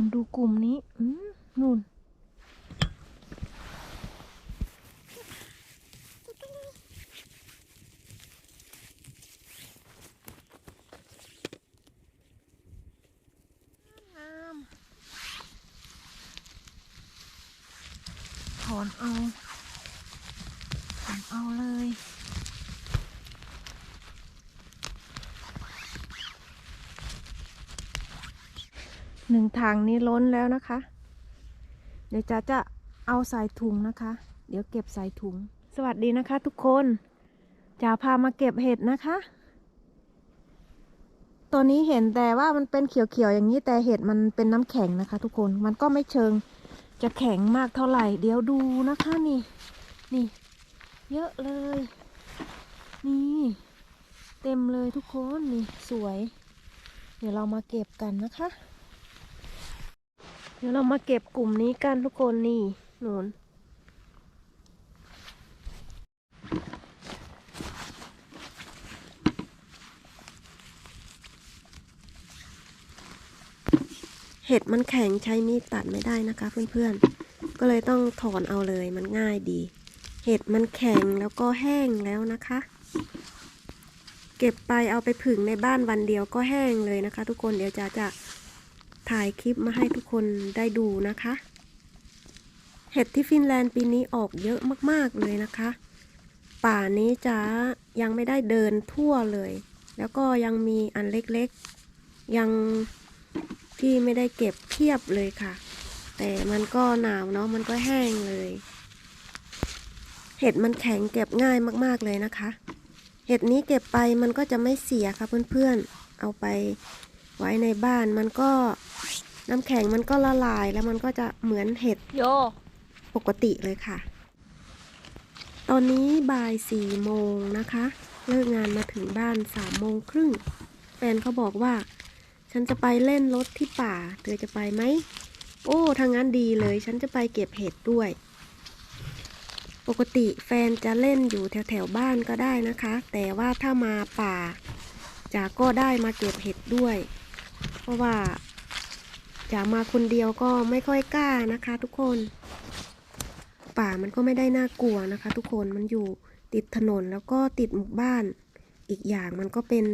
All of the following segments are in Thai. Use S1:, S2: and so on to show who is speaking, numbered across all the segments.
S1: คนดูกลุ่มนี้ อืมนู่นถอนเอาถอนเอาเลย หนึ่งทางนี้ล้นแล้วนะคะ เดี๋ยวจะจะเอาใส่ถุงนะคะ เดี๋ยวเก็บใส่ถุง สวัสดีนะคะ ทุกคนจะพามาเก็บเห็ดนะคะตัวนี้เห็นแต่ว่ามันเป็นเขียวๆอย่างนี้แต่เห็ดมันเป็นน้ำแข็งนะคะ ทุกคน มันก็ไม่เชิงจะแข็งมากเท่าไหร่ เดี๋ยวดูนะคะนี่นี่ เยอะเลย นี่ เต็มเลยทุกคนนี่สวย เดี๋ยวเรามาเก็บกันนะคะ เดี๋ยวเรามาเก็บกลุ่มนี้กันทุกคนนี่หนุนเห็ดมันแข็งใช้มีดตัดไม่ได้นะคะเพื่อนๆ ก็เลยต้องถอนเอาเลยมันง่ายดี เห็ดมันแข็งแล้วก็แห้งแล้วนะคะ เก็บไปเอาไปผึ่งในบ้านวันเดียวก็แห้งเลยนะคะ ทุกคนเดี๋ยวจะจะ ถ่ายคลิปมาให้ทุกคนได้ดูนะคะ เห็ดที่ฟินแลนด์ปีนี้ออกเยอะมากๆเลยนะคะ ป่านี้จะยังไม่ได้เดินทั่วเลย แล้วก็ยังมีอันเล็กๆ ยังที่ไม่ได้เก็บเพียบเลยค่ะ แต่มันก็หนาวเนาะมันก็แห้งเลย เห็ดมันแข็งเก็บง่ายมากๆเลยนะคะ เห็ดนี้เก็บไปมันก็จะไม่เสียค่ะเพื่อนๆ เอาไปไว้ในบ้านมันก็ น้ำแข็งมันก็ละลายแล้วมันก็จะเหมือนเห็ด
S2: โย
S1: ปกติเลยค่ะ ตอนนี้บ่ายสี่โมงนะคะ เลิกงานมาถึงบ้านสามโมงครึ่งแฟนเขาบอกว่า ฉันจะไปเล่นรถที่ป่า เธอจะไปไหม โอ้ทางนั้นดีเลย ฉันจะไปเก็บเห็ดด้วย ปกติแฟนจะเล่นอยู่แถวแถวๆบ้านก็ได้นะคะ แต่ว่าถ้ามาป่าจากก็ได้มาเก็บเห็ดด้วย เพราะว่า จะมาคนเดียวก็ไม่ค่อยกล้านะคะทุกคน ป่ามันก็ไม่ได้น่ากลัวนะคะ ทุกคนมันอยู่ติดถนนแล้วก็ติดหมู่บ้าน อีกอย่างมันก็เป็น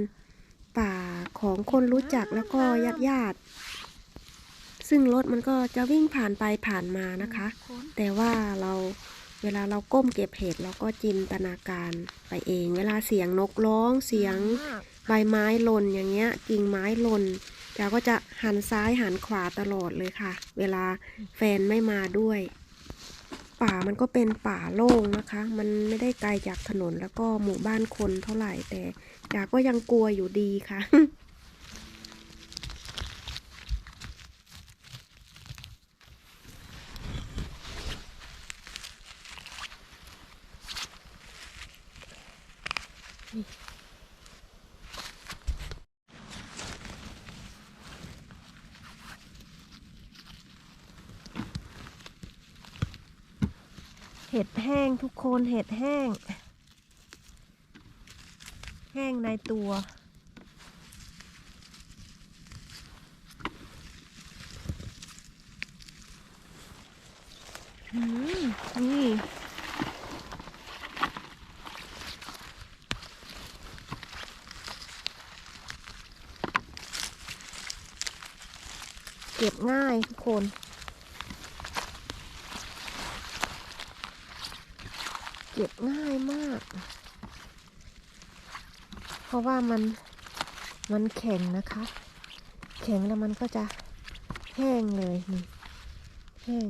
S1: ป่าของคนรู้จักแล้วก็ญาติญาติ ซึ่งรถมันก็จะวิ่งผ่านไปผ่านมานะคะ แต่ว่าเราเวลาเราก้มเก็บเห็ดเราก็จินตนาการไปเอง เวลาเสียงนกร้องเสียงใบไม้หล่นอย่างเงี้ยกิ่งไม้หล่น เราก็จะหันซ้ายหันขวาตลอดเลยค่ะ เวลาแฟนไม่มาด้วย ป่ามันก็เป็นป่าโล่งนะคะ มันไม่ได้ไกลจากถนนแล้วก็หมู่บ้านคนเท่าไหร่แต่จากก็ยังกลัวอยู่ดีค่ะ เห็ดแห้งทุกคนเห็ดแห้ง แห้งในตัว นี่เก็บง่ายทุกคน เก็บง่ายมาก เพราะว่ามันมันแข็งนะคะ แข็งแล้วมันก็จะแห้งเลยนี่แห้ง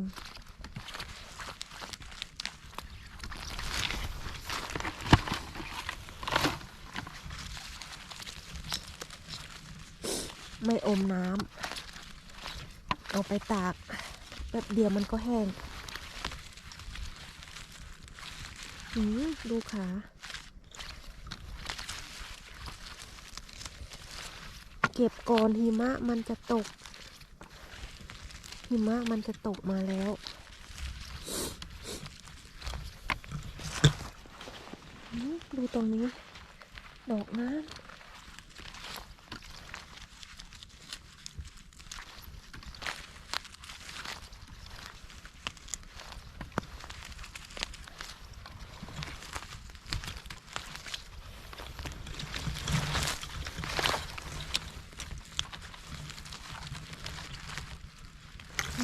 S1: ไม่อมน้ำเอาไปตากแป๊บเดียวมันก็แห้ง อืม ดูขา เก็บก่อนหิมะมันจะตก หิมะมันจะตกมาแล้วดูตรงนี้ ดอกน้ำ
S2: อื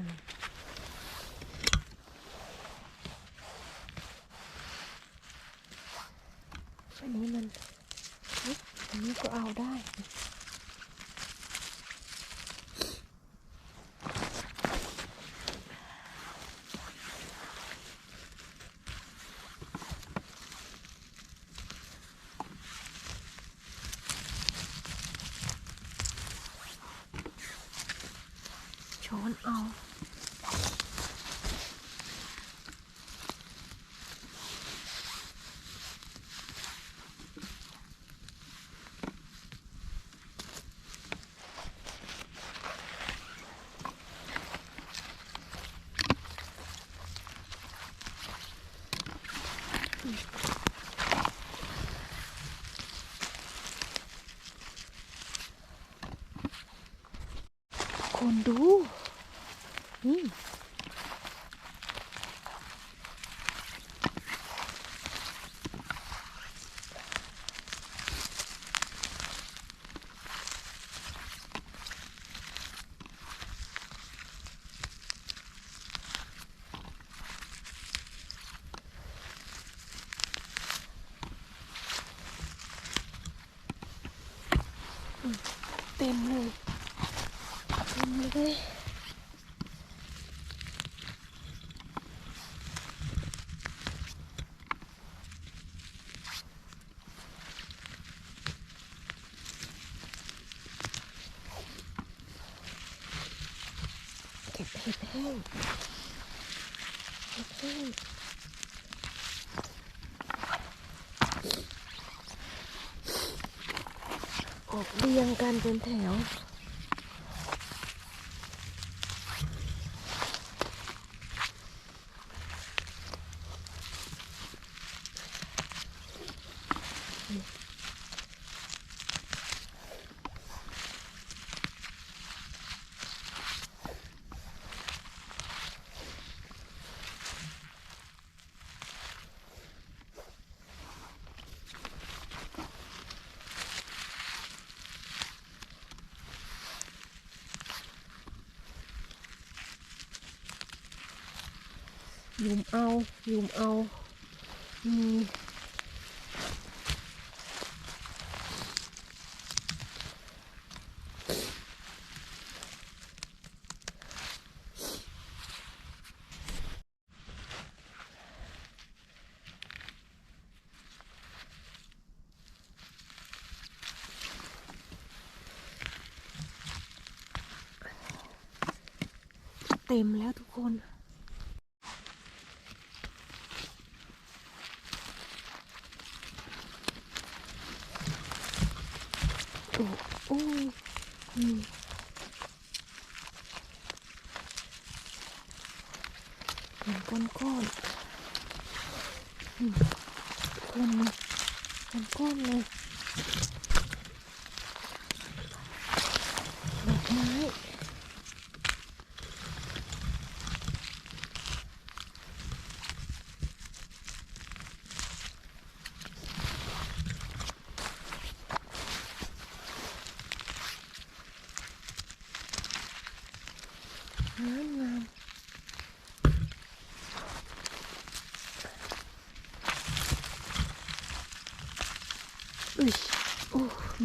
S2: มอันนี้มันเอ๊ะอันนี้ก็เอาได้ ช้อ นเอาคนดูนี่ เต็มเลยเต็มเลย บเห็ดแห้งเห็ดแห้งออกเรียงกันเป็นแถว ยุมเอายุมเอามีเต็มแล้วทุกคน โอ้โอ้ยอืมเป็นก้อนก้อนๆอืมก้อนเลย เป็นก้อนเลยดอกไม้งามงามอุ้ยโอ้นี่ คน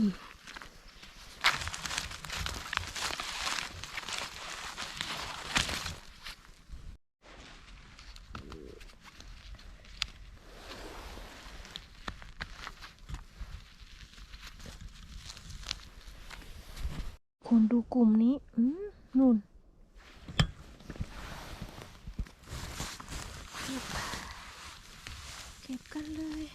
S2: ดูกลุ่มนี้ อืมนุ่น เก็บเก็บกันเลย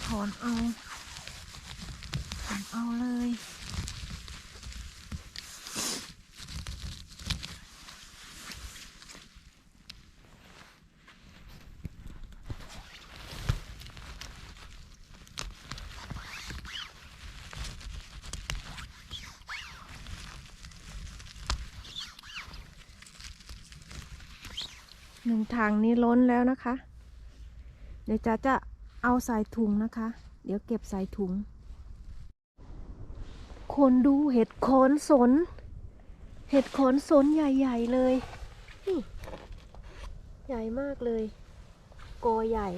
S2: ถ อนเอาถอนเอาเลยหนึ่งถังนี้ล้นแล้วนะคะ เดี๋ยวจะจะ เอาใส่ถุงนะคะ เดี๋ยวเก็บใส่ถุง คนดูเห็ดโคนสน เห็ดโคนสนใหญ่ ๆ เลย ใหญ่มากเลยกอใหญ่